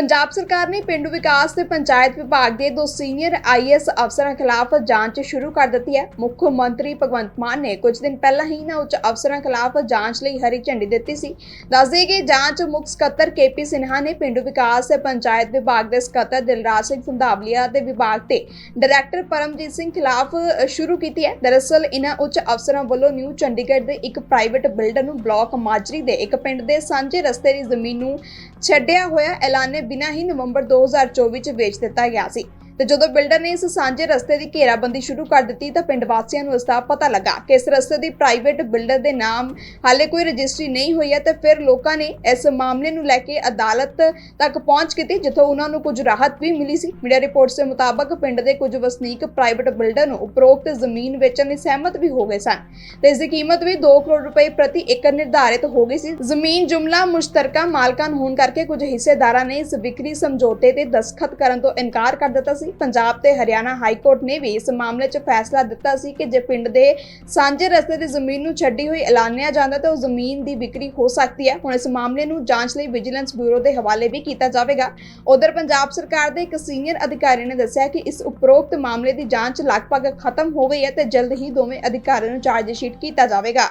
ਪੰਜਾਬ ਸਰਕਾਰ ਨੇ ਪਿੰਡੂ ਵਿਕਾਸ ਤੇ ਪੰਚਾਇਤ ਵਿਭਾਗ ਦੇ ਦੋ ਸੀਨੀਅਰ ਆਈਐਸ ਅਫਸਰਾਂ ਖਿਲਾਫ ਜਾਂਚ ਸ਼ੁਰੂ ਕਰ ਦਿੱਤੀ ਹੈ। ਮੁੱਖ ਮੰਤਰੀ ਭਗਵੰਤ ਮਾਨ ਨੇ ਕੁਝ ਦਿਨ ਪਹਿਲਾਂ ਹੀ ਨਾ ਉੱਚ ਅਫਸਰਾਂ ਖਿਲਾਫ ਜਾਂਚ ਲਈ ਹਰੀ ਝੰਡੀ ਦਿੱਤੀ ਸੀ। ਦੱਸਦੇ ਕਿ ਜਾਂਚ ਮੁੱਖ ਸਕੱਤਰ ਕੇਪੀ ਸਿਨਹਾ ਨੇ ਪਿੰਡੂ ਵਿਕਾਸ ਤੇ ਪੰਚਾਇਤ ਵਿਭਾਗ ਦੇ ਸਕੱਤਰ ਦਿਲਰਾਜ ਸਿੰਘ ਸੰਧਾਵਲੀਆ ਦੇ ਵਿਭਾਗ ਤੇ ਡਾਇਰੈਕਟਰ ਪਰਮਜੀਤ ਸਿੰਘ ਖਿਲਾਫ ਸ਼ੁਰੂ ਕੀਤੀ ਹੈ। ਦਰਅਸਲ ਇਹਨਾਂ ਉੱਚ ਅਫਸਰਾਂ ਵੱਲੋਂ ਨਿਊ ਚੰਡੀਗੜ੍ਹ ਦੇ ਇੱਕ ਪ੍ਰਾਈਵੇਟ ਬਿਲਡਰ ਨੂੰ ਬਲਾਕ ਮਾਜਰੀ ਦੇ ਇੱਕ ਪਿੰਡ ਦੇ ਸਾਂਝੇ ਰਸਤੇ ਦੀ ਜ਼ਮੀਨ ਨੂੰ ਛੱਡਿਆ ਹੋਇਆ ਐਲਾਨੇ ਬਿਨਾਂ ਹੀ ਨਵੰਬਰ 2024 ਚ ਵੇਚ ਦਿੱਤਾ ਗਿਆ ਸੀ। ਤੇ ਜਦੋਂ ਬਿਲਡਰ ਨੇ ਇਸ ਸਾਂਝੇ ਰਸਤੇ ਦੀ ਘੇਰਾਬੰਦੀ ਸ਼ੁਰੂ ਕਰ ਦਿੱਤੀ ਤਾਂ ਪਿੰਡ ਵਾਸੀਆਂ ਨੂੰ ਇਸ ਦਾ ਪਤਾ ਲੱਗਾ ਕਿ ਇਸ ਰਸਤੇ ਦੀ ਪ੍ਰਾਈਵੇਟ ਬਿਲਡਰ ਦੇ ਨਾਮ ਹਾਲੇ ਕੋਈ ਰਜਿਸਟਰੀ ਨਹੀਂ ਹੋਈ ਹੈ ਤੇ ਫਿਰ ਲੋਕਾਂ ਨੇ ਇਸ ਮਾਮਲੇ ਨੂੰ ਲੈ ਕੇ ਅਦਾਲਤ ਤੱਕ ਪਹੁੰਚ ਕੀਤੀ, ਜਿੱਥੋਂ ਉਹਨਾਂ ਨੂੰ ਕੁਝ ਰਾਹਤ ਵੀ ਮਿਲੀ ਸੀ। ਮੀਡੀਆ ਰਿਪੋਰਟਸ ਦੇ ਮੁਤਾਬਕ ਪਿੰਡ ਦੇ ਕੁਝ ਵਸਨੀਕ ਪ੍ਰਾਈਵੇਟ ਬਿਲਡਰ ਨੂੰ ਉਪਰੋਕਤ ਜ਼ਮੀਨ ਵੇਚਣ ਲਈ ਸਹਿਮਤ ਵੀ ਹੋ ਗਏ ਸਨ ਤੇ ਇਸ ਦੀ ਕੀਮਤ ਵੀ 2 ਕਰੋੜ ਰੁਪਏ ਪ੍ਰਤੀ ਏਕੜ ਨਿਰਧਾਰਿਤ ਹੋ ਗਈ ਸੀ। ਜ਼ਮੀਨ, ਜੁਮਲਾ, ਮੁਸ਼ਤਰਕਾ ਮਾਲਕਾਨ ਹੋਣ ਕਰਕੇ ਕੁਝ ਹਿੱਸੇਦਾਰਾਂ ਨੇ ਇਸ ਵਿਕਰੀ ਸਮਝੌਤੇ ਤੇ ਦਸਖਤ ਕਰਨ ਤੋਂ ਇਨਕਾਰ ਕਰ ਦਿੱਤਾ ਸੀ। ਪੰਜਾਬ ਤੇ ਹਰਿਆਣਾ ਹਾਈ ਕੋਰਟ ਨੇ ਵੀ ਇਸ ਮਾਮਲੇ 'ਚ ਫੈਸਲਾ ਦਿੱਤਾ ਸੀ ਕਿ ਜੇ ਪਿੰਡ ਦੇ ਸਾਂਝੇ ਰਸਤੇ ਦੀ ਜ਼ਮੀਨ ਨੂੰ ਛੱਡੀ ਹੋਈ ਐਲਾਨਿਆ ਜਾਂਦਾ ਤਾਂ ਉਸ ਜ਼ਮੀਨ ਦੀ ਵਿਕਰੀ ਹੋ ਸਕਦੀ ਹੈ। ਹੁਣ ਇਸ ਮਾਮਲੇ ਨੂੰ ਜਾਂਚ ਲਈ ਵਿਜੀਲੈਂਸ ਬਿਊਰੋ ਦੇ ਹਵਾਲੇ ਵੀ ਕੀਤਾ ਜਾਵੇਗਾ। ਉਧਰ ਪੰਜਾਬ ਸਰਕਾਰ ਦੇ ਇੱਕ ਸੀਨੀਅਰ ਅਧਿਕਾਰੀ ਨੇ ਦੱਸਿਆ ਕਿ ਇਸ ਉਪਰੋਕਤ ਮਾਮਲੇ ਦੀ ਜਾਂਚ ਲਗਭਗ ਖਤਮ ਹੋ ਗਈ ਹੈ ਤੇ ਜਲਦ ਹੀ ਦੋਵੇਂ ਅਧਿਕਾਰੀਆਂ ਨੂੰ ਚਾਰਜ ਸ਼ੀਟ ਕੀਤਾ ਜਾਵੇਗਾ।